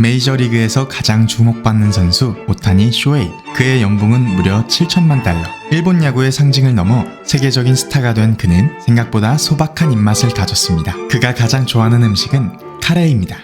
메이저리그에서 가장 주목받는 선수 오타니 쇼헤이. 그의 연봉은 무려 7천만 달러. 일본 야구의 상징을 넘어 세계적인 스타가 된 그는 생각보다 소박한 입맛을 가졌습니다. 그가 가장 좋아하는 음식은 카레입니다.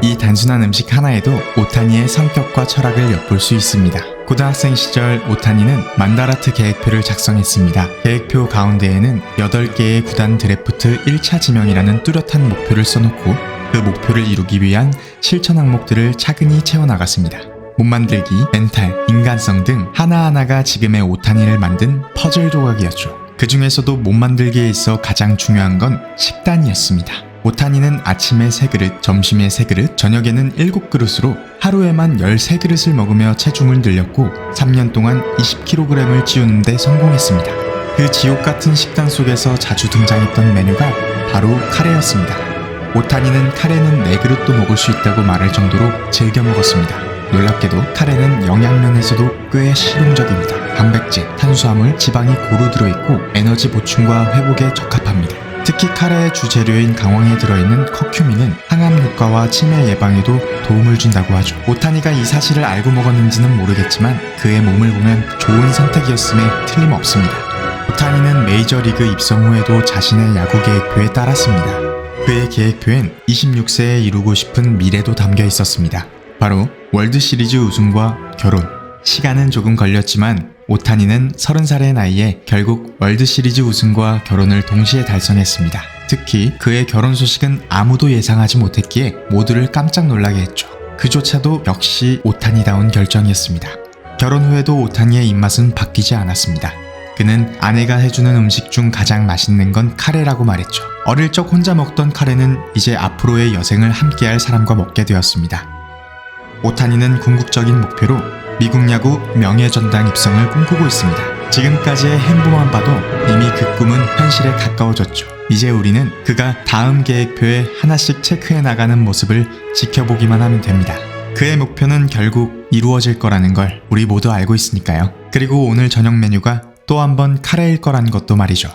이 단순한 음식 하나에도 오타니의 성격과 철학을 엿볼 수 있습니다. 고등학생 시절 오타니는 만다라트 계획표를 작성했습니다. 계획표 가운데에는 8개의 구단 드래프트 1차 지명이라는 뚜렷한 목표를 써놓고 그 목표를 이루기 위한 실천 항목들을 차근히 채워나갔습니다. 몸 만들기, 멘탈, 인간성 등 하나하나가 지금의 오타니를 만든 퍼즐 조각이었죠. 그 중에서도 몸 만들기에 있어 가장 중요한 건 식단이었습니다. 오타니는 아침에 3그릇, 점심에 3그릇, 저녁에는 7그릇으로 하루에만 13그릇을 먹으며 체중을 늘렸고 3년 동안 20kg을 찌우는데 성공했습니다. 그 지옥 같은 식단 속에서 자주 등장했던 메뉴가 바로 카레였습니다. 오타니는 카레는 4그릇도 먹을 수 있다고 말할 정도로 즐겨 먹었습니다. 놀랍게도 카레는 영양면에서도 꽤 실용적입니다. 단백질, 탄수화물, 지방이 고루 들어있고 에너지 보충과 회복에 적합합니다. 특히 카레의 주재료인 강황에 들어있는 커큐민은 항암 효과와 치매 예방에도 도움을 준다고 하죠. 오타니가 이 사실을 알고 먹었는지는 모르겠지만 그의 몸을 보면 좋은 선택이었음에 틀림없습니다. 오타니는 메이저리그 입성 후에도 자신의 야구 계획표에 따랐습니다. 그의 계획표엔 26세에 이루고 싶은 미래도 담겨 있었습니다. 바로 월드 시리즈 우승과 결혼. 시간은 조금 걸렸지만 오타니는 30살의 나이에 결국 월드 시리즈 우승과 결혼을 동시에 달성했습니다. 특히 그의 결혼 소식은 아무도 예상하지 못했기에 모두를 깜짝 놀라게 했죠. 그조차도 역시 오타니다운 결정이었습니다. 결혼 후에도 오타니의 입맛은 바뀌지 않았습니다. 그는 아내가 해주는 음식 중 가장 맛있는 건 카레라고 말했죠. 어릴 적 혼자 먹던 카레는 이제 앞으로의 여생을 함께할 사람과 먹게 되었습니다. 오타니는 궁극적인 목표로 미국 야구 명예전당 입성을 꿈꾸고 있습니다. 지금까지의 행보만 봐도 이미 그 꿈은 현실에 가까워졌죠. 이제 우리는 그가 다음 계획표에 하나씩 체크해 나가는 모습을 지켜보기만 하면 됩니다. 그의 목표는 결국 이루어질 거라는 걸 우리 모두 알고 있으니까요. 그리고 오늘 저녁 메뉴가 또 한 번 카레일 거란 것도 말이죠.